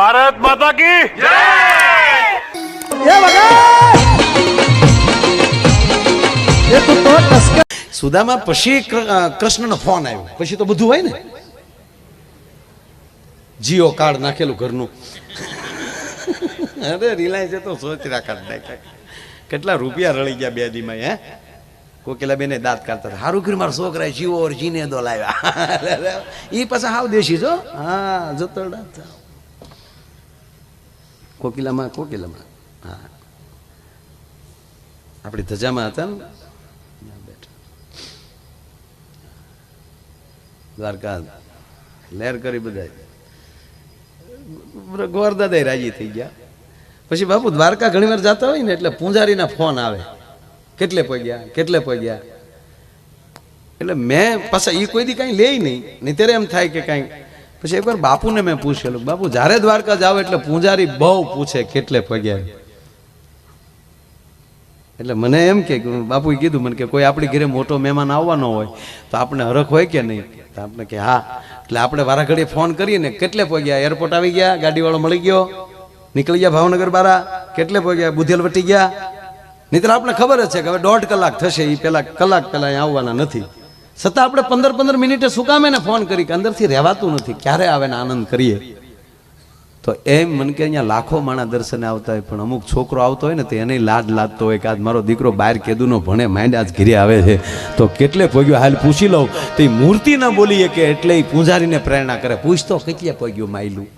ભારત માતા કી જય! સુદામાં પછી કૃષ્ણનો ફોન આવ્યો. પછી તો બધું હોય ને? જીઓ કાર્ડ નાખેલું ઘરનું. અરે રિલાયન્સ તો સોચરા કાર્ડ નાખ્યા કેટલા રૂપિયા રળી ગયા બે દીમાં હે? કોકિલા બેને દાંત કાઢતા હતા. હારું કર્યું મારા છોકરાએ જીવો ઓર જીને દો લાવ્યા એ પાછા હાવ દેશી જો હા. જતો. કોકિલામાં કોકિલામાં. હા. આપણી ધજામાં હતા ને? દ્વારકા લહેર કરી બધા ગોરદાદા રાજી થઈ ગયા પછી બાપુ દ્વારકા ઘણી વાર જતા હોય ને એટલે પૂંજારીના ફોન આવે કેટલે પગ્યા કેટલે પગ્યા એટલે મેં પાછા એ કોઈ દી કાંઈ લે નહીં નહીં ત્યારે એમ થાય કે કાંઈ પછી એકવાર બાપુને મેં પૂછેલું, બાપુ, જ્યારે દ્વારકા જાવ એટલે પૂજારી બહુ પૂછે કેટલે પગ્યા એટલે મને એમ કે, બાપુએ કીધું, મને કે કોઈ આપણી ઘરે મોટો મહેમાન આવવાનો હોય, તો આપણે હરખ હોય કે નહીં? તો આપણે કે, હા. એટલે આપણે વારાઘડીએ ફોન કરીએ ને, કેટલે પગ્યા એરપોર્ટ આવી ગયા? ગાડીવાળો મળી ગયો? નીકળી ગયા ભાવનગર બારા? કેટલે પગ્યા બુધેલ વટી ગયા? નહીતર આપણે ખબર જ છે કે હવે દોઢ કલાક થશે એ પેલા કલાક અહીંયા આવવાના નથી. છતાં આપણે પંદર પંદર મિનિટે શું કામ ફોન કરી કે અંદરથી રહેવાતું નથી. ક્યારે આવે ને આનંદ કરીએ? તો એમ મને કે અહીંયા લાખો માણા દર્શને આવતા હોય, પણ અમુક છોકરો આવતો હોય ને તો એને લાડ લાદતો હોય કે આજ મારો દીકરો બહાર કેદુનો ભણે માઇન્ડ આજ ઘીરે આવે છે. તો કેટલે પગ્યો? હાલ પૂછી લઉં. તો એ મૂર્તિ ના બોલીએ કે એટલે એ પૂંજારીને પ્રેરણા કરે. પૂછતો કેટલે પગ્યો માયલું?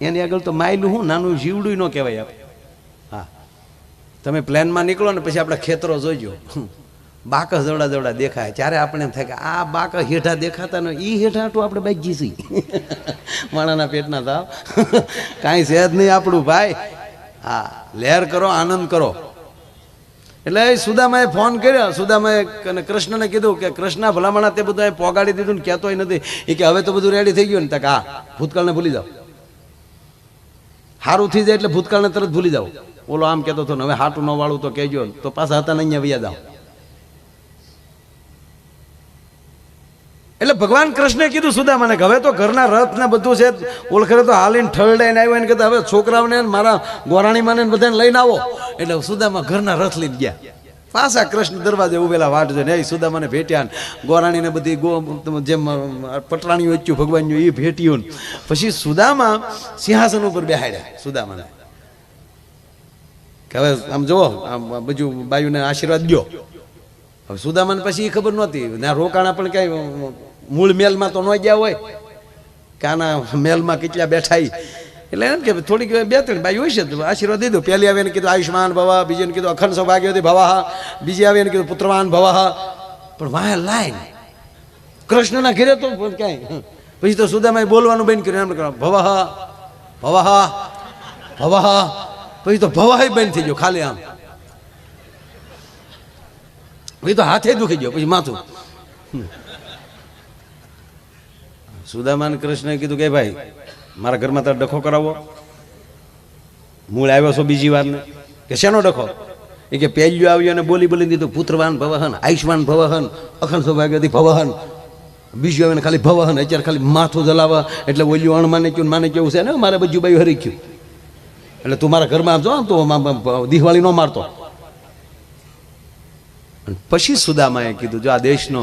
એની આગળ તો માયલું હું, નાનું જીવડું ન કહેવાય આપણે. તમે પ્લેનમાં નીકળો ને પછી આપણે ખેતરો જોઈજો. બાક જવડા જવડા દેખાય. ત્યારે આપણે એમ થાય કે આ બાક હેઠા દેખાતા ને એ હેઠા તો આપણે બાઈક જીસી માણાના પેટના તાવ. કાંઈ છે જ નહીં આપણું ભાઈ. હા, લહેર કરો, આનંદ કરો. એટલે સુદામાએ ફોન કર્યો. સુદામાએ અને કૃષ્ણને કીધું કે કૃષ્ણ ભલામણા તે બધું પોગાડી દીધું ને કહેતોય નથી. એ કે હવે તો બધું રેડી થઈ ગયું ને. તક હા, ભૂતકાળને ભૂલી જાઓ. સારું થઈ જાય એટલે ભૂતકાળને તરત ભૂલી જાઓ. બોલો આમ કહેતો હતો હવે હાટું ન વાળું તો કહેજો. તો પાછા હતા ને અહીંયા વ્યા જાઓ એટલે ભગવાન કૃષ્ણે કીધું સુદામાને કે હવે તો ઘરના રથ ને બધું છે ઓળખરે તો હાલીને ઠરડાઈને આવ્યો એને કહેતા, હવે છોકરાઓને મારા ગોરાણીમાને ને બધાને લઈને આવો. એટલે સુદામા ઘરના રથ લઈને ગયા. પાછા કૃષ્ણ દરવાજે ઉભેલા વાટ જોઈને, એ સુદામાને ભેટ્યા ને બધી ગો, જેમ પટરાણીઓ વચ્ચું ભગવાનનું એ ભેટ્યું પછી સુદામા સિંહાસન ઉપર બેહાડ્યા, સુદામાને. કે હવે આમ જુઓ, આમ બીજું બાયુને આશીર્વાદ દો હવે સુદામાને પછી એ ખબર નહોતી. ના રોકાણા પણ ક્યાંય મૂળ મેલમાં તો ન ગયા હોય. કાના મેલમાં કેટલા બેઠા. એટલે એમ કે થોડીક બે ત્રણ બાઈ હોય છે આશીર્વાદ દીધો પહેલી આવે એને કીધું આયુષ્માન ભવા બીજીને કીધું અખંડ સૌભાગ્યવતી ભવાહ બીજી આવે એને કીધું પુત્રવાન ભવાહ પણ વાહ લાઈન. કૃષ્ણના ઘેરે તો ક્યાંય. પછી તો સુદામાએ બોલવાનું બંધ કર્યું, એમ કરવા ભવાહ ભવાહ ભવાહ પછી તો ભવાહ બંધ થઈ ગયો, ખાલી આમ. પછી તો હાથે દુખી ગયો, પછી માથું. સુદામાન કૃષ્ણએ કીધું કે ભાઈ મારા ઘરમાં તારે ડખો કરાવો મૂળ આવ્યો છો બીજી વાર ને કે શેનો ડખો? એ કે પહેલ્યું આવ્યું અને બોલી બોલી દીધું, પુત્રવાન ભવહન આયુષ્માન ભવહન, અખંડ સૌભાગ્યથી ભવહન. બીજું આવે ને ખાલી ભવહન, અત્યારે ખાલી માથું જલાવા એટલે ઓલ્યું અણ માને ક્યું માને કેવું છે ને? મારે બધું બાયું હરી ગયું. એટલે તું મારા ઘરમાં આવજો ને તો દિવાળી ન મારતો. પછી સુદામાએ કીધું, જો આ દેશનો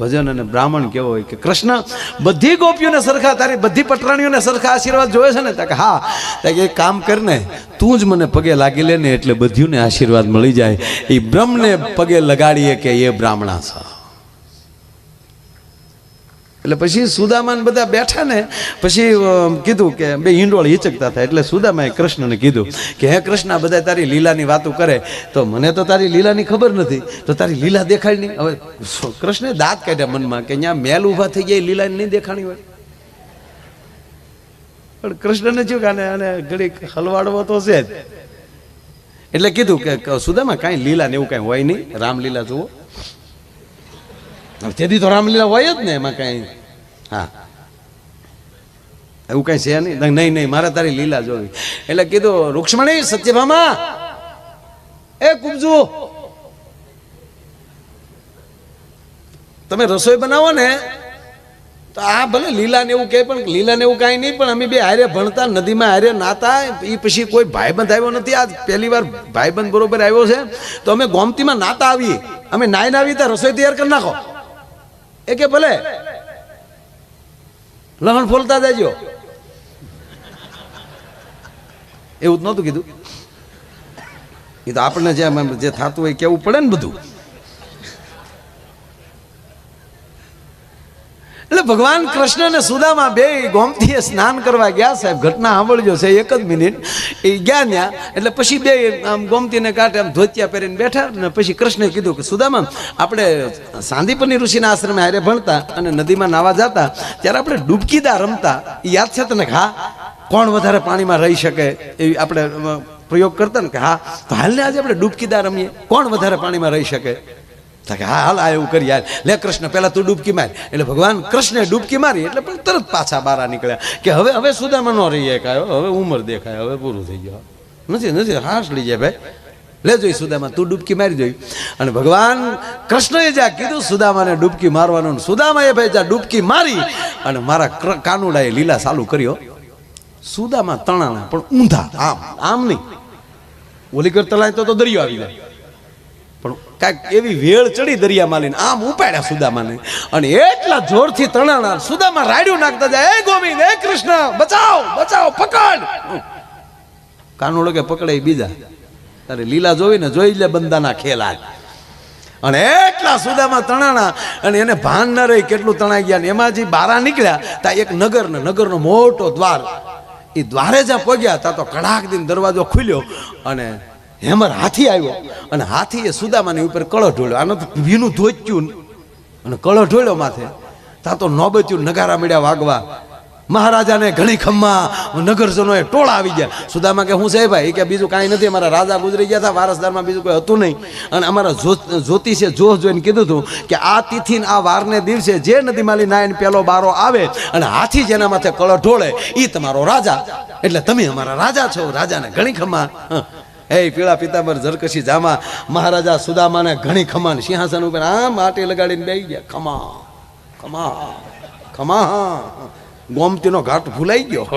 ભજન અને બ્રાહ્મણ કેવો હોય કે કૃષ્ણ બધી ગોપીઓને સરખા, તારી બધી પટરાણીઓને સરખા આશીર્વાદ જોવે છે ને? કે હા. કે એક કામ કર ને તું જ મને પગે લાગી લે ને એટલે બધીઓને આશીર્વાદ મળી જાય. એ બ્રહ્મને પગે લગાડીએ કે એ બ્રાહ્મણા છે. એટલે પછી સુદામાને બધા બેઠા ને, પછી કીધું કે બે હિંડોળ હિચકતા થાય એટલે સુદામાએ કૃષ્ણને કીધું કે, હે કૃષ્ણ બધા તારી લીલાની વાતો કરે. તો મને તો તારી લીલાની ખબર નથી. તો તારી લીલા દેખાડી નહીં. હવે કૃષ્ણે દાંત કાઢ્યા મનમાં કે અહીંયા મેલ ઊભા થઈ ગયા લીલા નહીં દેખાણી હોય. પણ કૃષ્ણને જો કે આને ઘડીક હલવાડવો તો છે જ. એટલે કીધું કે સુદામા કાંઈ લીલા ને એવું કાંઈ હોય નહીં. રામલીલા જુઓ. તેથી તો રામલીલા હોય જ ને એમાં કાંઈ. હા. એવું કાંઈ છે નહીં? નહીં નહીં, મારે તારી લીલા જોવી. એટલે કીધું, રૂક્ષ્મણી, સત્યભામા. એ કુબજુ. તમે રસોઈ બનાવો ને, તો આ ભલે લીલા ને એવું કહે પણ લીલા ને એવું કાંઈ નહીં, પણ અમે બે હારે ભણતા, નદીમાં હારે નાતા એ પછી કોઈ ભાઈબંધ આવ્યો નથી. આ પહેલી વાર ભાઈબંધ બરોબર આવ્યો છે. તો અમે ગોમતીમાં નાતા આવીએ. અમે નાઈ આવી ત્યાં રસોઈ તૈયાર કરી નાખો. એ કે ભલે. લહણ ફોલતા જાજો એવું જ નહોતું કીધું. એ તો આપણને જે જે થતું હોય કેવું પડે ને બધું. એટલે ભગવાન કૃષ્ણ અને સુદામા બે ગોમતીએ સ્નાન કરવા ગયા સાહેબ. ઘટના સાંભળજો છે એક જ મિનિટ. એ ગયા ત્યાં, એટલે પછી બે આમ ગોમતીને કાંઠે આમ ધોતિયા પહેરીને બેઠા ને પછી કૃષ્ણે કીધું કે, સુદામા, આપણે સાંદીપની ઋષિના આશ્રમે હારે ભણતા અને નદીમાં નાવા જતા, ત્યારે આપણે ડૂબકીદા રમતા. યાદ છે તને હા? કોણ વધારે પાણીમાં રહી શકે એવી આપણે પ્રયોગ કરતા ને કે હા? તો હાલને આજે આપણે ડૂબકીદા રમીએ. કોણ વધારે પાણીમાં રહી શકે? કે, હા, હાલ આ એવું કરી હાલ. લે કૃષ્ણ, પહેલાં તું ડૂબકી માર. એટલે ભગવાન કૃષ્ણે ડૂબકી મારી એટલે પણ તરત પાછા બહાર નીકળ્યા કે, હવે હવે સુદામા ન રહી શકાયો હવે ઉંમર દેખાય, હવે પૂરું થઈ ગયો. નથી નથી હાશ લઈ જાય ભાઈ. લે જોઈ સુદામા, તું ડૂબકી મારી જોઈ અને ભગવાન કૃષ્ણએ જ્યાં કીધું, સુદામાને ડૂબકી મારવાનું સુદામાએ ભાઈ જ્યાં ડૂબકી મારી અને મારા કાનુડાએ લીલા ચાલુ કર્યો, સુદામા તણાણા, પણ ઊંધા આમ આમ નહીં. ઓલી કર તલાય તો દરિયો આવી જાય. પણ કાંઈક એવી વેળ ચડી દરિયામાં લઈને આમ ઉપાડ્યા સુદામાને. અને એટલા જોરથી તણાણા સુદામા રાડ્યું નાખતા જાય, એ ગોવિંદ, એ કૃષ્ણ, બચાવ બચાવ, પકડ! કાનુડો કે પકડે બીજા. તારે લીલા જોઈને જોઈ લે બંદાના ખેલા અને એટલા સુદામાં તણાણા અને એને ભાન ન રહી કેટલું તણાઈ ગયા ને એમાં જે બારા નીકળ્યા, ત્યાં એક નગર ને નગરનો મોટો દ્વાર. એ દ્વારે જ્યાં પહોંચ્યા ત્યાં તો કડાક દિન દરવાજો ખુલ્યો અને હેમર હાથી આવ્યો. અને હાથીએ સુદામાની ઉપર કળો ઢોળ્યો. આનો તો ભીનું ધોચ્યું અને કળો ઢોળ્યો માથે. તા તો નોબત્યું નગારા મળ્યા વાગવા. મહારાજાને ઘણી ખમ્મા, નગરજનોએ ટોળા આવી ગયા. સુદામા કે, હું છે ભાઈ કે બીજું કાંઈ નથી. અમારા રાજા ગુજરી ગયા હતા વારસદારમાં બીજું કોઈ હતું નહીં. અને અમારા જ્યોતિષે જોહ જોઈને કીધું હતું કે, આ તિથિને આ વારને દિવસે જે નદીમાલી નાયન પેલો બારો આવે અને હાથી જેના માથે કળ ઢોળે એ તમારો રાજા. એટલે તમે અમારા રાજા છો, રાજાને ઘણી ખમ્મા. હં. પીળા પિતાંબર ઝરકશી જામા, મહારાજા સુદામાને ઘણી ખમાન, સિંહાસન ઉપર આમ માટી લગાડીને બેસી ગયા. ખમા ખમા ખમા ગોમતીનો ઘાટ ભૂલાઈ ગયો.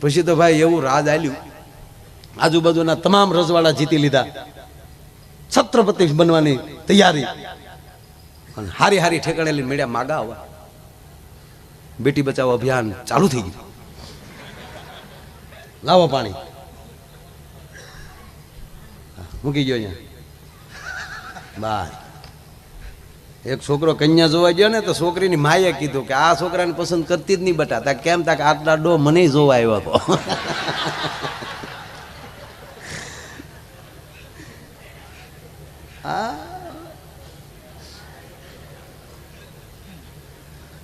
પછી તો ભાઈ એવું રાજ આલ્યું. આજુબાજુના તમામ રજવાડા જીતી લીધા. છત્રપતિ બનવાની તૈયારી. અને હારી હારી ઠેકાણે લઈને મેળ્યા માગા આવવા બેટી બચાવો અભિયાન ચાલુ થઈ ગયું. લાવો પાણી. મૂકી ગયો અહીંયા. બાય. એક છોકરો કન્યા જોવા ગયો ને તો છોકરીની માએ કીધું કે આ છોકરાને પસંદ કરતી જ નહીં બટા. તા કેમ? તા આટલા ડો મને જોવા આવ્યો હતો.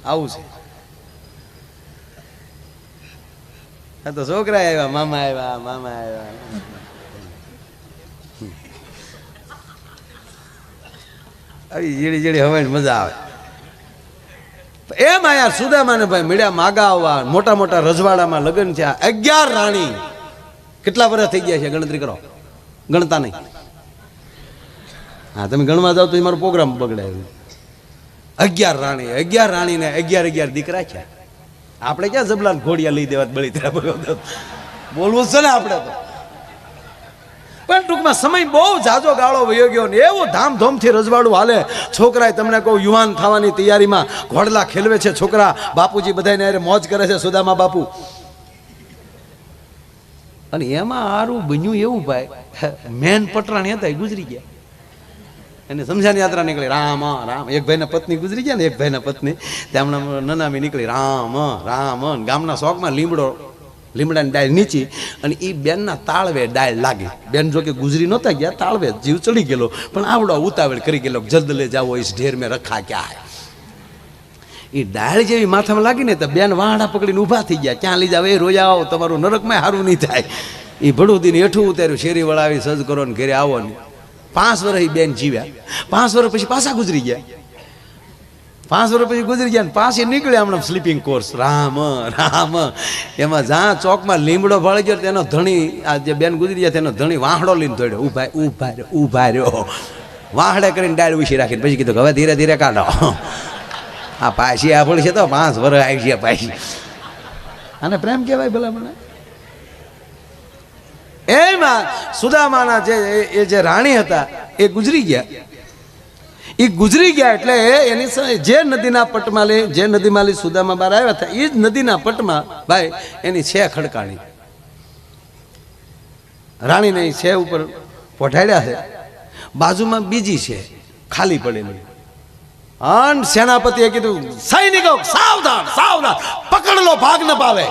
આવું છે. હા તો છોકરા આવ્યા, મામા આવ્યા મામા આવ્યા. આવી જીડી જીડી હવે મજા આવે. એમ આયા સુદામાને ભાઈ મળ્યા માગા આવવા, મોટા મોટા રજવાડામાં લગ્ન થયા. અગિયાર રાણી. કેટલા વર્ષ થઈ ગયા છે? ગણતરી કરો. ગણતા નહીં. હા, તમે ગણવા જાઓ તો મારો પ્રોગ્રામ બગડાય. અગિયાર રાણી, અગિયાર રાણીને અગિયાર અગિયાર દીકરા છે. આપણે ક્યાં જબલાલ ઘોડિયા લઈ દેવા બળી બોલવું છે ને આપણે તો. પણ ટૂંકમાં સમય બહુ જાજો ગાળો વયો ગયો ને એવું ધામધૂમથી રજવાડું હાલે. છોકરાએ તમને કહું, યુવાન થવાની તૈયારીમાં ઘોડલા ખેલવે છે છોકરા. બાપુજી બધાને અરે મોજ કરે છે સુદામા બાપુ. અને એમાં આરું બન્યું એવું ભાઈ. મેન પટરાણી હતા, એ ગુજરી ગયા. એને સમજાની યાત્રા નીકળી. રામ રામ. એક ભાઈના પત્ની ગુજરી ગયા ને એક ભાઈના પત્ની. તેમના નનામી નીકળી. રામ રામ ગામના શોખમાં લીમડો, લીમડાની ડાળ નીચી અને એ બેનના તાળવે ડાળ લાગી. બેન જો ગુજરી નહોતા ગયા, તાળવે જીવ ચડી ગયેલો. પણ આવડો ઉતાવળ કરી ગયેલો જલ્દ લે જાવો એ ઢેર મેં રખા ક્યાં એ ડાળ જેવી માથામાં લાગી ને તો બેન વાહડા પકડીને ઊભા થઈ ગયા. ક્યાં લઈ જાવ એ રોજ આવો, તમારું નરકમાં સારું નહીં થાય. એ ભડું દીને હેઠું ઉતાર્યું. શેરી વળાવી, સજ કરો ને ઘરે આવો ને. પાંચ વર્ષ બેન જીવ્યા. પાંચ વર્ષ પછી પાછા ગુજરી ગયા. પાંચ વર્ષ પછી ગુજરી ગયા પાછી નીકળ્યા હમણાં સ્લીપિંગ કોર્સ રામ રામ. એમાં જ્યાં ચોકમાં લીમડો ભળી ગયો તેનો ધણી, આ જે બેન ગુજરી ગયા તેનો ધણી વાહડો લઈને દોડ્યો. ઊભા ઊભા રહ્યો ઊભા રહ્યો વાહડે કરીને ડાળ ઉછી રાખીને પછી કીધું હવે ધીરે ધીરે કાઢો. આ પાછી આપણ છે તો પાંચ વર્ષ આવી છે પાછી. આને પ્રેમ કહેવાય ભલા મને એમાં સુદામાના જે, એ- જે રાણી હતા, એ ગુજરી ગયા. એ ગુજરી ગયા એટલે એની જે નદીના પટમાં લે જે નદીમાં લઈ સુદામા બહાર આવ્યા હતા એ જ નદીના પટમાં ભાઈ એની છે ખડકાણી. રાણીને છે ઉપર પોઢાડ્યા છે. બાજુમાં બીજી છે, ખાલી પડેલી અન સેનાપતિએ કીધું, સૈનિકો, સાવધાન સાવધાન પકડલો ભાગ ન પાવે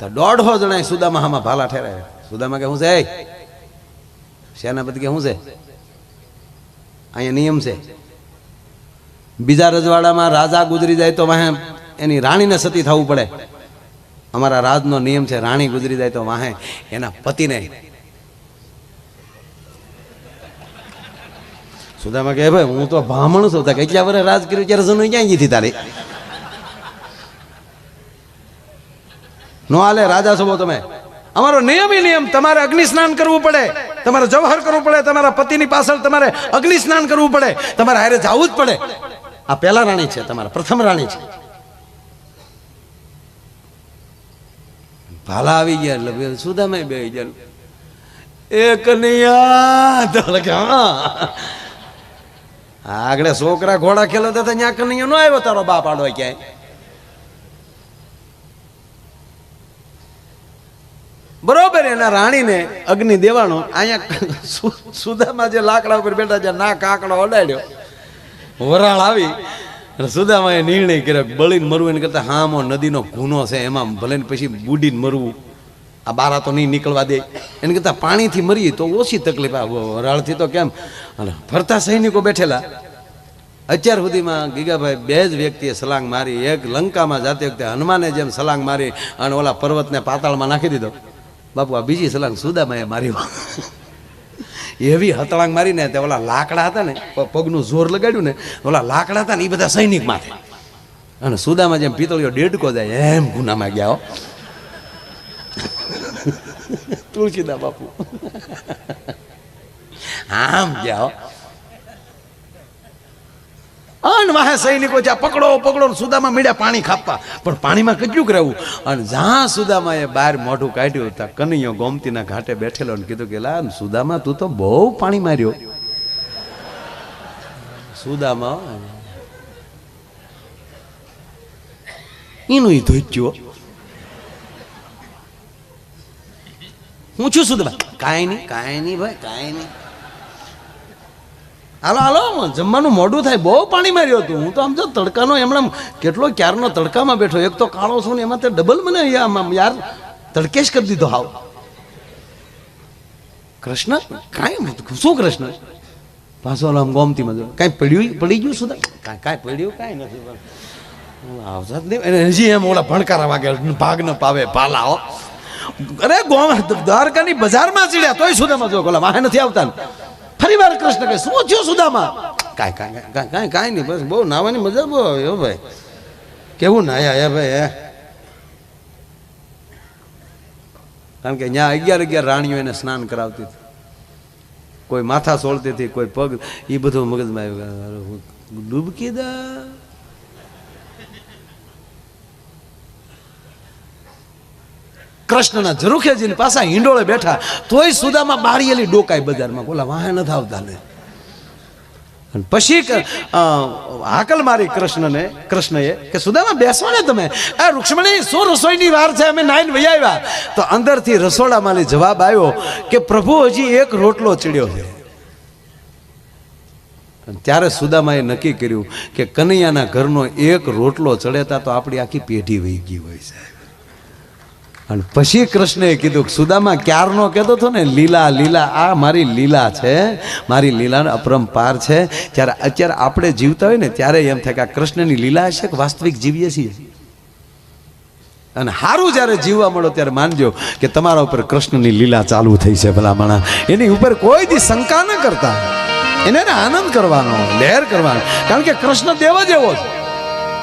તો દોઢો જણા સુદામા હામાં ભાલા ઠેરાય સુદામા કે હું છે. સેનાપતિ કે હું છે? અહીંયા નિયમ છે. બીજા રજવાડામાં રાજા ગુજરી જાય તો વાહે એની રાણીને સતી થવું પડે. અમારા રાજનો નિયમ છે, રાણી ગુજરી જાય તો વાહે એના પતિને. સુદામા કહે, ભાઈ, હું તો બ્રાહ્મણ છું, તો કેટલા વર્ષ રાજ કર્યું? ત્યારે જનુ ક્યાં ગઈ તારી? નો હાલે, રાજા છો તમે. અમારો નિયમી નિયમ, તમારે અગ્નિ સ્નાન કરવું પડે. તમારે જવહર કરવું પડે, તમારા પતિની પાછળ તમારે અગ્નિ સ્નાન કરવું પડે. તમારે હારે જવું જ પડે. આ પહેલા રાણી છે, તમારા પ્રથમ રાણી છે. ભાલા આવી ગયા એટલે સુદામાં બે ગયા. એ કનૈયા આગળ છોકરા ઘોડા ખેલો ત્યાં કનૈયા નો આવ્યો, તારો બાપ આડો ક્યાંય? બરોબર, એના રાણીને અગ્નિ દેવાનો. અહીંયા સુધામાં જે લાકડા ઉપર બેઠા છે, ના કાકડો અડાડ્યો. વરાળ આવી. સુધામાં સુદામાએ નિર્ણય કર્યો બળીને મરવું એને કરતા હામો નદીનો ગુનો છે, એમાં ભલે પછી બુડીને મરવું. આ બારા તો નહીં નીકળવા દે. એને કરતાં પાણીથી મરીએ તો ઓછી તકલીફ આ વરાળથી તો કેમ? અને ફરતા સૈનિકો બેઠેલા. અત્યાર સુધીમાં ગીગાભાઈ બે જ વ્યક્તિએ સલાંગ મારી. એક લંકામાં જાતે વખતે હનુમાને જેમ સલાંગ મારી અને ઓલા પર્વતને પાતાળમાં નાખી દીધો. બાપુ, આ બીજી સલાંગ સુદામાએ મારી એવી હતળાંગ મારીને તે ઓલા લાકડા હતા ને પગનું જોર લગાડ્યું ને, ઓલા લાકડા હતા ને એ બધા સૈનિક માથે. અને સુદામાં જેમ પિતળીઓ ડેડકો જાય, એમ ગુનામાં ગયા તુલસીદા બાપુ. આમ ગયા હો વાહે સૈનિકો જ્યાં પકડો પકડો સુદામાં મીડ્યા પાણી ખાપવા. પણ પાણીમાં કેટલું રહેવું. અને જ્યાં સુદામાં એ બહાર મોઢું કાઢ્યું, ત્યાં કનૈયો ગોમતીના ઘાટે બેઠેલો ને કીધું કે, લા સુદામાં, તું તો બહુ પાણી માર્યો. સુદામાં એનું ધોચ્યો હું છું સુદામાં? કાંઈ નહીં કાંઈ નહીં ભાઈ, કાંઈ નહીં. હાલો હાલો જમવાનું મોઢું થાય. બહુ પાણી માર્યું હતું. હું તો આમ જો તડકાનો એમણે કેટલો ક્યારનો તડકામાં બેઠો. એક તો કાળો છું ને એમાં તે ડબલ મને યાર તડકેશ કરી દીધો હાવ. કૃષ્ણ, કાંઈ શું કૃષ્ણ? પાછો આમ ગોમતી મજો કાંઈ પડ્યું, પડી ગયું શું કાંઈ કાંઈ પડ્યું, કાંઈ નથી આવતા જ એમ ઓલા ભણકારા વાગે ભાગ ન પાવે પાલા અરે ગોમ, દ્વારકાની બજારમાં ચીડ્યા, તોય સુદામાં જો ગોલા. વાહે નથી આવતા ફરી કૃષ્ણ કહે, શું થયું સુદામા? કાંઈ કાંઈ કાંઈ કાંઈ નહીં, બસ બહુ નાવાની મજા બહુ આવી, હો ભાઈ. કેવું નાયા હે ભાઈ, હે? કારણ કે ત્યાં અગિયાર અગિયાર રાણીઓ એને સ્નાન કરાવતી હતી. કોઈ માથા સોળતી હતી, કોઈ પગ એ બધું મગજમાં આવ્યું ડૂબકી દા. કૃષ્ણના ઝરૂખેજીની પાછા હિંડોળે બેઠા. તોય સુદામાં બારીયેલી ડોકાય બજારમાં. બોલા, વાહે નથી આવતા ને પછી હાકલ મારી કૃષ્ણને, કૃષ્ણએ કે, સુદામાં, બેસો ને તમે. આ રૂક્ષ્મણી, શું રસોઈની વાર છે? અમે નાઈન વહી આવ્યા. તો અંદરથી રસોડામાંથી જવાબ આવ્યો કે, પ્રભુ, હજી એક રોટલો ચડ્યો છે. ત્યારે સુદામાએ નક્કી કર્યું કે, કનૈયાના ઘરનો એક રોટલો ચડેતા તો આપણી આખી પેઢી વહી ગઈ હોય, સાહેબ. અને પછી કૃષ્ણએ કીધું સુદામા, ક્યારનો કહેતો હતો ને, લીલા લીલા, આ મારી લીલા છે, મારી લીલાનો અપરંપાર છે. જ્યારે અત્યારે આપણે જીવતા હોય ને, ત્યારે એમ થાય કે આ કૃષ્ણની લીલા છે કે વાસ્તવિક જીવીએ છીએ? અને સારું જ્યારે જીવવા મળો ત્યારે માનજો કે તમારા ઉપર કૃષ્ણની લીલા ચાલુ થઈ છે ભલામણા. એની ઉપર કોઈ દી શંકા ન કરતા. એને આનંદ કરવાનો, લહેર કરવાનો. કારણ કે કૃષ્ણ દેવ જ એવો છે.